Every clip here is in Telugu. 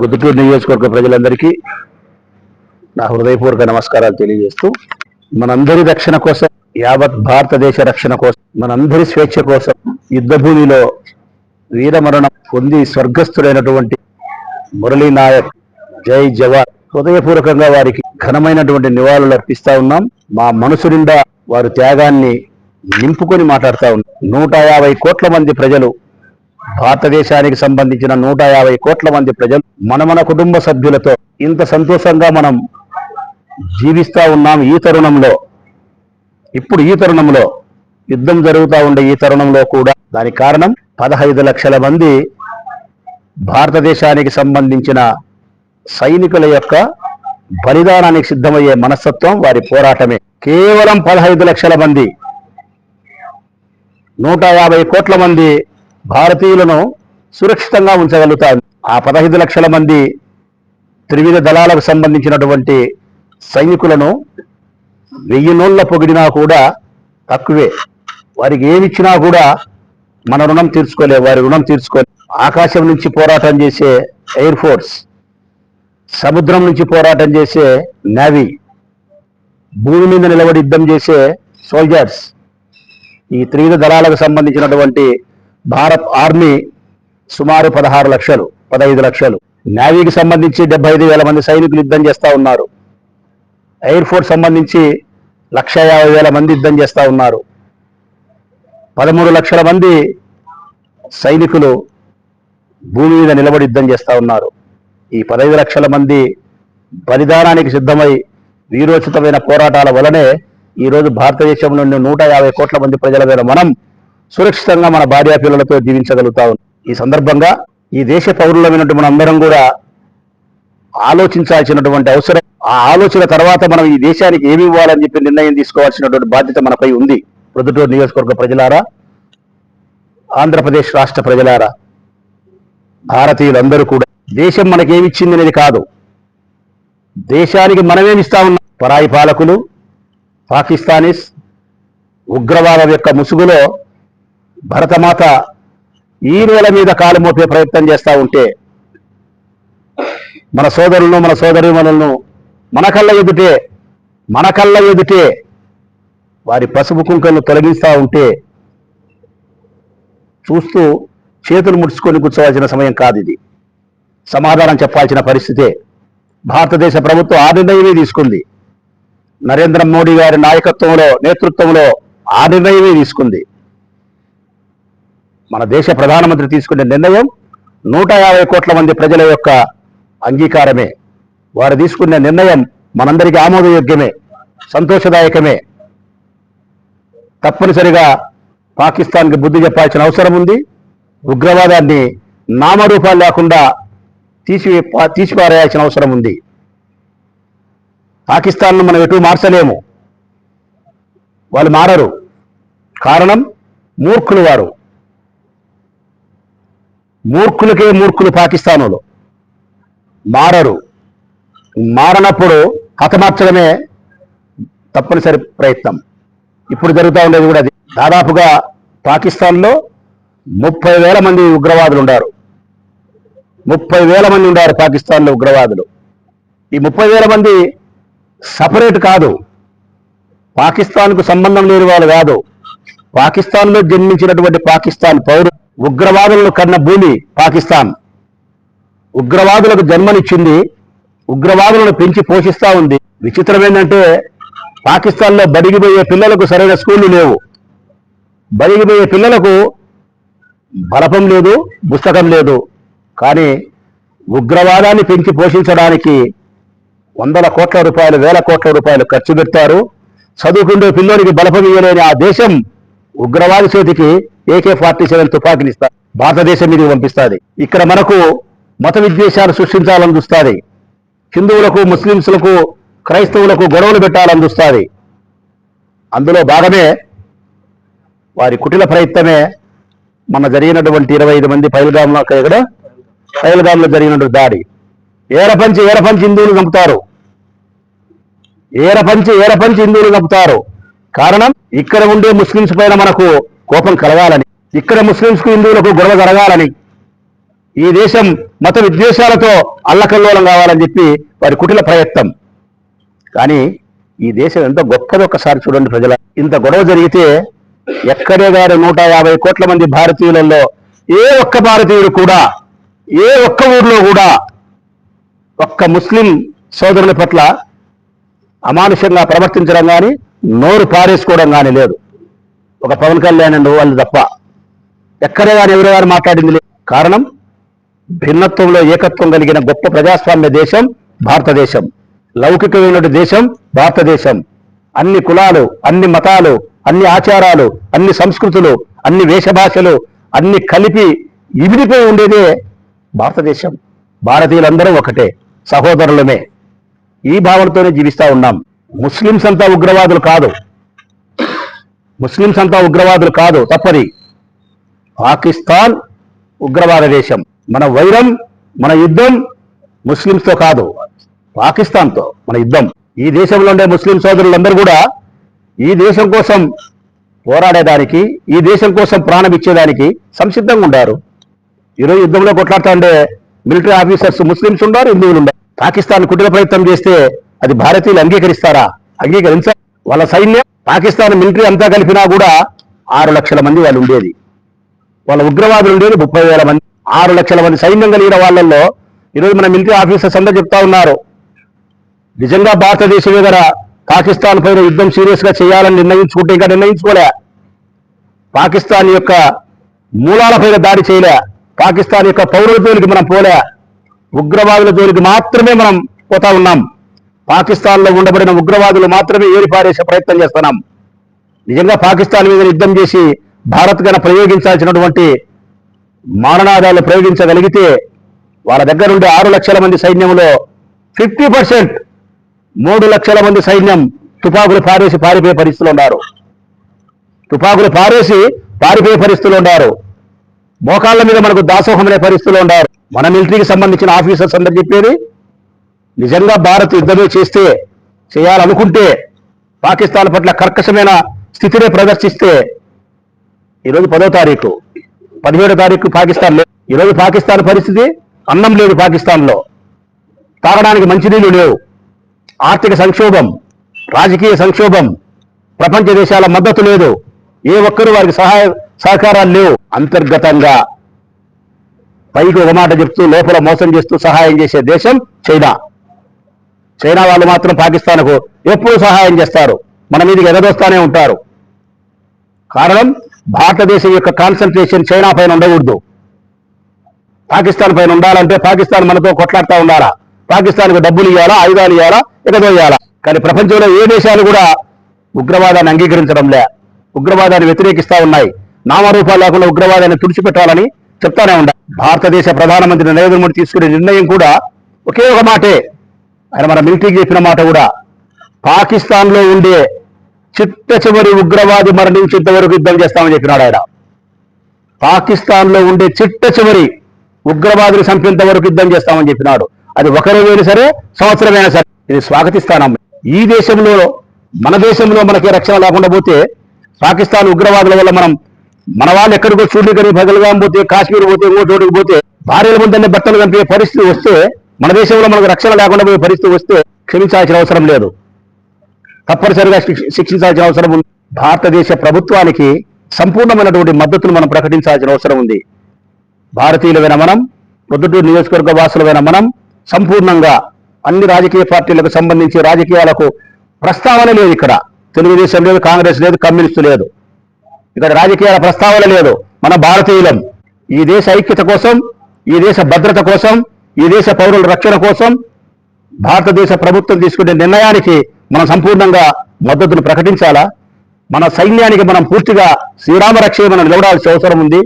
రుదుటూరు నియోజకవర్గ ప్రజలందరికీ నా హృదయపూర్వక నమస్కారాలు తెలియజేస్తూ మనందరి రక్షణ కోసం యావత్ భారతదేశ రక్షణ కోసం మనందరి స్వేచ్ఛ కోసం యుద్ధ భూమిలో వీరమరణం పొంది స్వర్గస్థుడైనటువంటి మురళీ నాయక్ జై జవాన్. హృదయపూర్వకంగా వారికి ఘనమైనటువంటి నివాళులు అర్పిస్తా ఉన్నాం. మా మనసు నిండా వారి త్యాగాన్ని నింపుకొని మాట్లాడుతా ఉన్నాం. నూట యాభై కోట్ల మంది ప్రజలు భారతదేశానికి సంబంధించిన నూట యాభై కోట్ల మంది ప్రజలు మన మన కుటుంబ సభ్యులతో ఇంత సంతోషంగా మనం జీవిస్తా ఉన్నాం ఈ తరుణంలో. ఇప్పుడు ఈ తరుణంలో యుద్ధం జరుగుతూ ఉండే ఈ తరుణంలో కూడా దానికి కారణం పదహైదు లక్షల మంది భారతదేశానికి సంబంధించిన సైనికుల యొక్క బలిదానానికి సిద్ధమయ్యే మనస్తత్వం వారి పోరాటమే. కేవలం పదహైదు లక్షల మంది నూట యాభై కోట్ల మంది భారతీయులను సురక్షితంగా ఉంచగలుగుతారు. ఆ పదహైదు లక్షల మంది త్రివిధ దళాలకు సంబంధించినటువంటి సైనికులను వెయ్యి నోళ్ళ పొగిడినా కూడా తక్కువే. వారికి ఏమిచ్చినా కూడా మన రుణం తీర్చుకోలే వారి రుణం తీర్చుకోలే ఆకాశం నుంచి పోరాటం చేసే ఎయిర్ ఫోర్స్ సముద్రం నుంచి పోరాటం చేసే నేవీ భూమి మీద నిలబడి యుద్ధం చేసే సోల్జర్స్ ఈ త్రివిధ దళాలకు సంబంధించినటువంటి భారత్ ఆర్మీ సుమారు పదహారు లక్షలు పదహైదు లక్షలు. నేవీకి సంబంధించి డెబ్బై ఐదు వేల మంది సైనికులు యుద్ధం చేస్తూ ఉన్నారు. ఎయిర్ ఫోర్స్ సంబంధించి లక్ష యాభై వేల మంది యుద్ధం చేస్తా ఉన్నారు. పదమూడు లక్షల మంది సైనికులు భూమి మీద నిలబడి యుద్ధం చేస్తూ ఉన్నారు. ఈ పదహైదు లక్షల మంది బలిదానానికి సిద్ధమై వీరోచితమైన పోరాటాల వలనే ఈ రోజు భారతదేశంలోని నూట యాభై కోట్ల మంది ప్రజల మీద మనం సురక్షితంగా మన భార్యా పిల్లలతో జీవించగలుగుతా ఈ సందర్భంగా ఈ దేశ పౌరులమైనటువంటి మనందరం కూడా ఆలోచించాల్సినటువంటి అవసరం. ఆ ఆలోచన తర్వాత మనం ఈ దేశానికి ఏమి ఇవ్వాలని చెప్పి నిర్ణయం తీసుకోవాల్సినటువంటి బాధ్యత మనపై ఉంది. ప్రొద్దుటూరు నియోజకవర్గ ప్రజలారా ఆంధ్రప్రదేశ్ రాష్ట్ర ప్రజలారా భారతీయులందరూ కూడా. దేశం మనకేమిచ్చింది అనేది కాదు. దేశానికి మనమేమిస్తా ఉన్నాం. పరాయి పాలకులు పాకిస్తానీస్ ఉగ్రవాదం యొక్క ముసుగులో భరతమాత ఈ నేల మీద కాలు మోపే ప్రయత్నం చేస్తూ ఉంటే మన సోదరులను మన సోదరిమణులను మన కళ్ళ ఎదుటే మన కళ్ళ ఎదుటే వారి పసుపు కుంకలను తొలగిస్తూ ఉంటే చూస్తూ చేతులు ముడుచుకొని కూర్చోవాల్సిన సమయం కాదు ఇది. సమాధానం చెప్పాల్సిన పరిస్థితే భారతదేశ ప్రభుత్వం ఆ నిర్ణయమే తీసుకుంది. నరేంద్ర మోడీ గారి నాయకత్వంలో నేతృత్వంలో ఆ నిర్ణయమే తీసుకుంది. మన దేశ ప్రధానమంత్రి తీసుకునే నిర్ణయం నూట యాభై కోట్ల మంది ప్రజల యొక్క అంగీకారమే. వారు తీసుకునే నిర్ణయం మనందరికీ ఆమోదయోగ్యమే సంతోషదాయకమే. తప్పనిసరిగా పాకిస్తాన్కి బుద్ధి చెప్పాల్సిన అవసరం ఉంది. ఉగ్రవాదాన్ని నామరూపాలు లేకుండా తీసి తీసిపారేయాల్సిన అవసరం ఉంది. పాకిస్తాన్ను మనం ఎటు మార్చలేము. వాళ్ళు మారరు. కారణం మూర్ఖులు వారు. మూర్ఖులకే మూర్ఖులు పాకిస్తానులో. మారరు. మారనప్పుడు హతమార్చడమే తప్పనిసరి ప్రయత్నం. ఇప్పుడు జరుగుతూ ఉండేది కూడా అది. దాదాపుగా పాకిస్తాన్లో ముప్పై వేల మంది ఉగ్రవాదులు ఉన్నారు ముప్పై వేల మంది ఉన్నారు పాకిస్తాన్లో ఉగ్రవాదులు. ఈ ముప్పై వేల మంది సపరేట్ కాదు. పాకిస్తాన్కు సంబంధం లేని వాళ్ళు కాదు. పాకిస్తాన్లో జన్మించినటువంటి పాకిస్తాన్ పౌరు ఉగ్రవాదులను కన్న భూమి పాకిస్తాన్. ఉగ్రవాదులకు జన్మనిచ్చింది ఉగ్రవాదులను పెంచి పోషిస్తా ఉంది. విచిత్రం ఏంటంటే పాకిస్తాన్లో బడిగిపోయే పిల్లలకు సరైన స్కూళ్ళు లేవు. బడిగిపోయే పిల్లలకు బలపం లేదు పుస్తకం లేదు. కానీ ఉగ్రవాదాన్ని పెంచి పోషించడానికి వందల కోట్ల రూపాయలు వేల కోట్ల రూపాయలు ఖర్చు పెడతారు. చదువుకుండే పిల్లోనికి బలపం ఇవ్వలేని ఆ దేశం ఉగ్రవాది చేతికి ఏకే ఫార్టీ సెవెన్ తుపాకీని ఇస్తారు భారతదేశం మీదకి పంపిస్తుంది. ఇక్కడ మనకు మత విద్వేషాలు సృష్టించాలని చూస్తుంది హిందువులకు ముస్లింస్లకు క్రైస్తవులకు గొడవలు పెట్టాలని చూస్తుంది అందులో భాగమే వారి కుటిల ప్రయత్నమే మన జరిగినటువంటి ఇరవై ఐదు మంది పైల్గాంలో ఇక్కడ పైల్గాంలో జరిగినటువంటి దాడి. ఏరపంచి ఏరపంచి హిందువులు చంపుతారు. ఏరపంచి ఏరపంచి హిందువులు చంపుతారు. కారణం ఇక్కడ ఉండే ముస్లింస్ పైన మనకు కోపం కలగాలని ఇక్కడ ముస్లింస్కు హిందువులకు గొడవ జరగాలని ఈ దేశం మత విద్వేషాలతో అల్లకల్లోలం కావాలని చెప్పి వారి కుటిల ప్రయత్నం. కానీ ఈ దేశం ఎంత గొప్పది ఒకసారి చూడండి ప్రజల ఇంత గొడవ జరిగితే ఎక్కడే గారు నూట యాభై కోట్ల మంది భారతీయులలో ఏ ఒక్క భారతీయుడు కూడా ఏ ఒక్క ఊర్లో కూడా ఒక్క ముస్లిం సోదరుల పట్ల అమానుషంగా ప్రవర్తించడం కానీ నోరు పారేసుకోవడం కానీ లేదు. ఒక పవన్ కళ్యాణ్ అండ్ వాళ్ళు తప్ప ఎక్కడే కానీ ఎవరు గారు మాట్లాడింది కారణం భిన్నత్వంలో ఏకత్వం కలిగిన గొప్ప ప్రజాస్వామ్య దేశం భారతదేశం. లౌకికమైన దేశం భారతదేశం. అన్ని కులాలు అన్ని మతాలు అన్ని ఆచారాలు అన్ని సంస్కృతులు అన్ని వేషభాషలు అన్ని కలిపి ఇమిడిపోయి ఉండేదే భారతదేశం. భారతీయులందరూ ఒకటే సహోదరులమే. ఈ భావనతోనే జీవిస్తా ఉన్నాం. ముస్లింస్ అంతా ఉగ్రవాదులు కాదు. ముస్లింస్ అంతా ఉగ్రవాదులు కాదు తప్పది. పాకిస్తాన్ ఉగ్రవాద దేశం. మన వైరం మన యుద్ధం ముస్లింస్తో కాదు పాకిస్తాన్తో మన యుద్ధం. ఈ దేశంలో ఉండే ముస్లిం సోదరులందరూ కూడా ఈ దేశం కోసం పోరాడేదానికి ఈ దేశం కోసం ప్రాణం ఇచ్చేదానికి సంసిద్ధంగా ఉండారు. ఈరోజు యుద్ధంలో కొట్లాడుతుండే మిలిటరీ ఆఫీసర్స్ ముస్లింస్ ఉండారు హిందువులు ఉండారు పాకిస్తాన్ కుటిల ప్రయత్నం చేస్తే అది భారతీయులు అంగీకరిస్తారా? అంగీకరించ వాళ్ళ సైన్యం పాకిస్తాన్ మిలిటరీ అంతా కలిపినా కూడా ఆరు లక్షల మంది వాళ్ళు ఉండేది. వాళ్ళ ఉగ్రవాదులు ఉండేది ముప్పై వేల మంది. ఆరు లక్షల మంది సైన్యం కలిగిన వాళ్ళల్లో ఈరోజు మన మిలిటరీ ఆఫీసర్స్ అందరూ చెప్తా ఉన్నారు. నిజంగా భారతదేశం మీద పాకిస్తాన్ పైన యుద్ధం సీరియస్గా చేయాలని నిర్ణయించుకుంటే ఇంకా నిర్ణయించుకోలే. పాకిస్తాన్ యొక్క మూలాలపైన దాడి చేయలే. పాకిస్తాన్ యొక్క పౌరుల జోలికి మనం పోలే. ఉగ్రవాదుల జోలికి మాత్రమే మనం పోతా ఉన్నాం. పాకిస్తాన్లో ఉండబడిన ఉగ్రవాదులు మాత్రమే ఏరిపారేసే ప్రయత్నం చేస్తున్నాం. నిజంగా పాకిస్తాన్ మీద యుద్ధం చేసి భారత్ గన ప్రయోగించాల్సినటువంటి మారణాదాలు ప్రయోగించగలిగితే వాళ్ళ దగ్గర ఉండే ఆరు లక్షల మంది సైన్యంలో ఫిఫ్టీ పర్సెంట్ మూడు లక్షల మంది సైన్యం తుపాకులు పారేసి పారిపోయే పరిస్థితులు ఉన్నారు. తుపాకులు పారేసి పారిపోయే పరిస్థితులు ఉన్నారు. మోకాళ్ళ మీద మనకు దాసోహం అనే పరిస్థితులు ఉన్నారు. మన మిలిటరీకి సంబంధించిన ఆఫీసర్స్ అందరు చెప్పేది నిజంగా భారత్ యుద్ధమే చేస్తే చేయాలనుకుంటే పాకిస్తాన్ పట్ల కర్కశమైన స్థితినే ప్రదర్శిస్తే ఈరోజు పదో తారీఖు. పదిహేడో తారీఖు పాకిస్తాన్ లేదు ఈరోజు పాకిస్తాన్ పరిస్థితి అన్నం లేదు పాకిస్తాన్లో. తాగడానికి మంచినీళ్ళు లేవు. ఆర్థిక సంక్షోభం రాజకీయ సంక్షోభం ప్రపంచ దేశాల మద్దతు లేదు. ఏ ఒక్కరూ వారికి సహాయ సహకారాలు లేవు. అంతర్గతంగా పైకి ఒక మాట చెప్తూ లోపల మోసం చేస్తూ సహాయం చేసే దేశం చైనా. చైనా వాళ్ళు మాత్రం పాకిస్తాన్కు ఎప్పుడూ సహాయం చేస్తారు. మన మీదకి ఎగదోస్తానే ఉంటారు. కారణం భారతదేశం యొక్క కాన్సన్ట్రేషన్ చైనా పైన ఉండకూడదు. పాకిస్తాన్ పైన ఉండాలంటే పాకిస్తాన్ మనతో కొట్లాడుతూ ఉండాలా? పాకిస్తాన్కు డబ్బులు ఇవ్వాలా ఆయుధాలు ఇవ్వాలా ఎగదోయాలా? కానీ ప్రపంచంలో ఏ దేశాలు కూడా ఉగ్రవాదాన్ని అంగీకరించడం లే. ఉగ్రవాదాన్ని వ్యతిరేకిస్తూ ఉన్నాయి. నామరూపాలు లేకుండా ఉగ్రవాదాన్ని తుడిచిపెట్టాలని చెప్తానే ఉండాలి. భారతదేశ ప్రధానమంత్రి నరేంద్ర మోడీ తీసుకునే నిర్ణయం కూడా ఒకే ఒక మాటే. ఆయన మన మిలిటరీకి చెప్పిన మాట కూడా. పాకిస్తాన్లో ఉండే చిట్ట చివరి ఉగ్రవాది మరణించేంత వరకు యుద్ధం చేస్తామని చెప్పినాడు ఆయన. పాకిస్తాన్లో ఉండే చిట్ట చివరి ఉగ్రవాదులు చంపేంత వరకు యుద్ధం చేస్తామని చెప్పినాడు. అది ఒకరేమైనా సరే సంవత్సరమైనా సరే. ఇది స్వాగతిస్తానం. ఈ దేశంలో మన దేశంలో మనకి రక్షణ లేకుండా పోతే పాకిస్తాన్ ఉగ్రవాదుల వల్ల మనం మన వాళ్ళు ఎక్కడికో చూడకని బదలుగాం పోతే కాశ్మీర్ పోతే ఇంకో చోటుకు పోతే భార్యల ముందనే బట్టలు కంపే పరిస్థితి వస్తే మన దేశంలో మనకు రక్షణ లేకుండా పోయే పరిస్థితి వస్తే క్షమించాల్సిన అవసరం లేదు. తప్పనిసరిగా శిక్ష- శిక్షించాల్సిన అవసరం ఉంది. భారతదేశ ప్రభుత్వానికి సంపూర్ణమైనటువంటి మద్దతును మనం ప్రకటించాల్సిన అవసరం ఉంది. భారతీయులమైన మనం పొద్దుటూరు నియోజకవర్గ వాసులమైన మనం సంపూర్ణంగా అన్ని రాజకీయ పార్టీలకు సంబంధించి రాజకీయాలకు ప్రస్తావన లేదు ఇక్కడ. తెలుగుదేశం లేదు కాంగ్రెస్ లేదు కమ్యూనిస్టు లేదు. ఇక్కడ రాజకీయాల ప్రస్తావన లేదు. మన భారతీయులం. ఈ దేశ ఐక్యత కోసం ఈ దేశ భద్రత కోసం ఈ దేశ పౌరుల రక్షణ కోసం భారతదేశ ప్రభుత్వం తీసుకునే నిర్ణయానికి మనం సంపూర్ణంగా మద్దతును ప్రకటించాలా? మన సైన్యానికి మనం పూర్తిగా శ్రీరామ రక్షణ మనం నిలబడాల్సిన అవసరం ఉంది.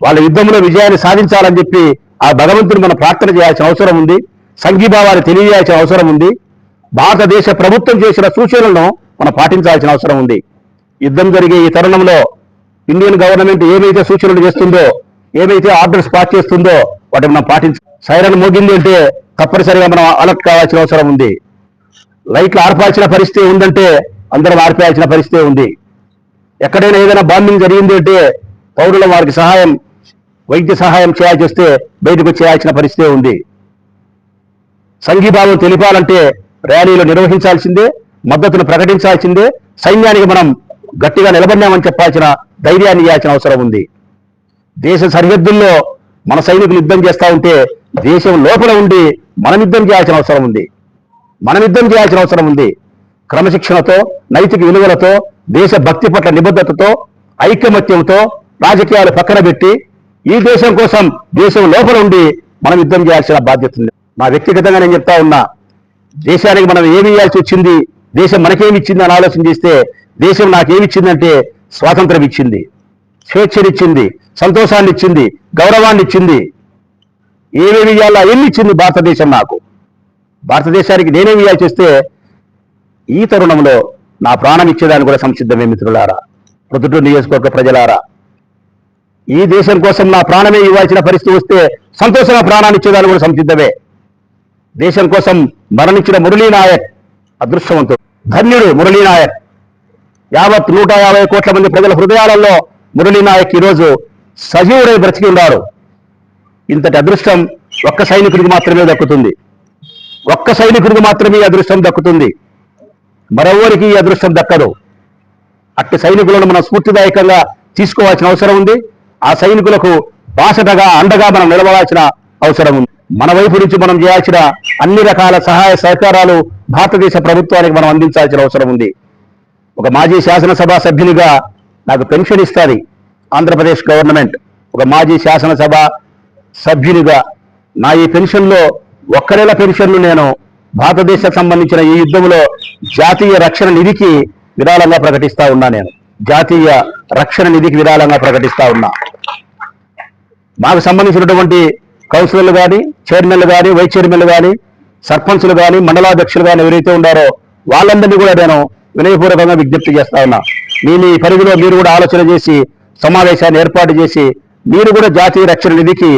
వాళ్ళ యుద్ధంలో విజయాన్ని సాధించాలని చెప్పి ఆ భగవంతుని మనం ప్రార్థన చేయాల్సిన అవసరం ఉంది. సంఘీభావాన్ని తెలియజేయాల్సిన అవసరం ఉంది. భారతదేశ ప్రభుత్వం చేసిన సూచనలను మనం పాటించాల్సిన అవసరం ఉంది. యుద్ధం జరిగే ఈ తరుణంలో ఇండియన్ గవర్నమెంట్ ఏమైతే సూచనలు చేస్తుందో ఏమైతే ఆర్డర్స్ పాస్ చేస్తుందో వాటిని మనం పాటించ సైరన్ మోగింది అంటే తప్పనిసరిగా మనం అలర్ట్ కావాల్సిన అవసరం ఉంది. లైట్లు ఆర్పాల్సిన పరిస్థితి ఉందంటే అందరం ఆర్పేయాల్సిన పరిస్థితి ఉంది. ఎక్కడైనా ఏదైనా బాంబింగ్ జరిగింది అంటే పౌరుల వారికి సహాయం వైద్య సహాయం చేయాల్సి వస్తే బయటకు చేయాల్సిన పరిస్థితి ఉంది. సంఘీభావం తెలిపాలంటే ర్యాలీలు నిర్వహించాల్సిందే మద్దతును ప్రకటించాల్సిందే సైన్యానికి మనం గట్టిగా నిలబడినామని చెప్పాల్సిన ధైర్యాన్ని ఇవ్వాల్సిన అవసరం ఉంది. దేశ సరిహద్దుల్లో మన సైనికులు యుద్ధం చేస్తా ఉంటే దేశం లోపల ఉండి మనం యుద్ధం చేయాల్సిన అవసరం ఉంది. మనం యుద్ధం చేయాల్సిన అవసరం ఉంది. క్రమశిక్షణతో నైతిక విలువలతో దేశ భక్తి పట్ల నిబద్ధతతో ఐకమత్యంతో రాజకీయాలు పక్కన పెట్టి ఈ దేశం కోసం దేశం లోపల ఉండి మనం యుద్ధం చేయాల్సిన బాధ్యత ఉంది. నా వ్యక్తిగతంగా నేను చెప్తా ఉన్నా దేశానికి మనం ఏమి ఇవ్వాల్సి వచ్చింది దేశం మనకేమి ఇచ్చింది అని ఆలోచన చేస్తే దేశం నాకేమిచ్చిందంటే స్వాతంత్రం ఇచ్చింది స్వేచ్ఛనిచ్చింది సంతోషాన్ని ఇచ్చింది గౌరవాన్ని ఇచ్చింది ఏమేమి ఇవ్వాలా ఎన్ని ఇచ్చింది భారతదేశం నాకు. భారతదేశానికి నేనేమి ఇవ్వాలి చేస్తే ఈ తరుణంలో నా ప్రాణం ఇచ్చేదాన్ని కూడా సంసిద్ధమే మిత్రులారా. ప్రొద్దుటూరు నియోజకవర్గ ప్రజలారా. ఈ దేశం కోసం నా ప్రాణమే ఇవ్వాల్సిన పరిస్థితి వస్తే సంతోషంగా ప్రాణాన్ని ఇచ్చేదాన్ని కూడా సంసిద్ధమే. దేశం కోసం మరణించిన మురళీ నాయక్ అదృష్టవంతుడు. ధన్యుడు మురళీ నాయక్. యావత్ నూట యాభై కోట్ల మంది ప్రజల హృదయాలలో మురళీ నాయక్ ఈరోజు సజీవుడై బ్రతికి ఉన్నారు. ఇంతటి అదృష్టం ఒక్క సైనికుడికి మాత్రమే దక్కుతుంది. ఒక్క సైనికుడికి మాత్రమే అదృష్టం దక్కుతుంది. మరెవరికి ఈ అదృష్టం దక్కదు. అట్టి సైనికులను మనం స్ఫూర్తిదాయకంగా తీసుకోవాల్సిన అవసరం ఉంది. ఆ సైనికులకు బాసటగా అండగా మనం నిలబడాల్సిన అవసరం ఉంది. మన వైపు నుంచి మనం చేయాల్సిన అన్ని రకాల సహాయ సహకారాలు భారతదేశ ప్రభుత్వానికి మనం అందించాల్సిన అవసరం ఉంది. ఒక మాజీ శాసనసభ సభ్యునిగా నాకు పెన్షన్ ఇస్తుంది ఆంధ్రప్రదేశ్ గవర్నమెంట్. ఒక మాజీ శాసనసభ సభ్యునిగా నా ఈ పెన్షన్లో ఒక్క నెల పెన్షన్ను నేను భారతదేశకు సంబంధించిన ఈ యుద్ధంలో జాతీయ రక్షణ నిధికి విరాళంగా ప్రకటిస్తా ఉన్నా నేను. జాతీయ రక్షణ నిధికి విరాళంగా ప్రకటిస్తా ఉన్నా. మాకు సంబంధించినటువంటి కౌన్సిలర్లు కానీ చైర్మన్లు కానీ వైస్ చైర్మన్లు కానీ సర్పంచ్లు కానీ మండలాధ్యక్షులు కానీ ఎవరైతే ఉన్నారో వాళ్ళందరినీ కూడా నేను వినయపూర్వకంగా విజ్ఞప్తి చేస్తా ఉన్నా. మీ మీ పరిధిలో మీరు కూడా ఆలోచన చేసి సమావేశాన్ని ఏర్పాటు చేసి మీరు కూడా జాతీయ రక్షణ నిధికి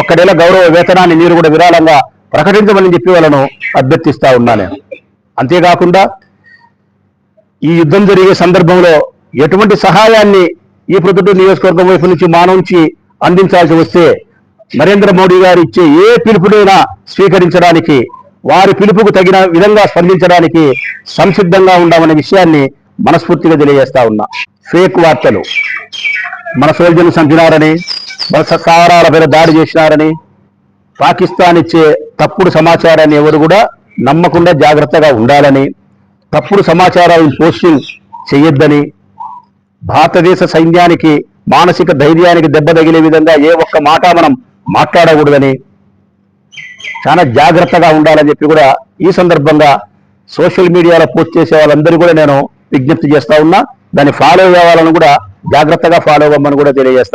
ఒక్క నెల గౌరవ వేతనాన్ని మీరు కూడా విరాళంగా ప్రకటించమని చెప్పి వాళ్ళను అభ్యర్థిస్తా ఉన్నా నేను. అంతేకాకుండా ఈ యుద్ధం జరిగే సందర్భంలో ఎటువంటి సహాయాన్ని ఈ ప్రొద్దుటూరు నియోజకవర్గం వైపు నుంచి మా నుంచి అందించాల్సి వస్తే నరేంద్ర మోడీ గారు ఇచ్చే ఏ పిలుపునైనా స్వీకరించడానికి వారి పిలుపుకు తగిన విధంగా స్పందించడానికి సంసిద్ధంగా ఉండామనే విషయాన్ని మనస్ఫూర్తిగా తెలియజేస్తా ఉన్నా. ఫేక్ వార్తలు. మన సోల్జర్లు చంపినారని మన స్థావరాల మీద దాడి చేసినారని పాకిస్తాన్ ఇచ్చే తప్పుడు సమాచారాన్ని ఎవరు కూడా నమ్మకుండా జాగ్రత్తగా ఉండాలని తప్పుడు సమాచారాలను పోస్టింగ్ చేయొద్దని భారతదేశ సైన్యానికి మానసిక ధైర్యానికి దెబ్బ తగిలే విధంగా ఏ ఒక్క మాట మనం మాట్లాడకూడదని చాలా జాగ్రత్తగా ఉండాలని చెప్పి కూడా ఈ సందర్భంగా సోషల్ మీడియాలో పోస్ట్ చేసే వాళ్ళందరూ కూడా నేను విజ్ఞప్తి చేస్తా ఉన్నా. దాన్ని ఫాలో అవ్వాలని కూడా జాగ్రత్తగా ఫాలో అవ్వమని కూడా తెలియజేస్తా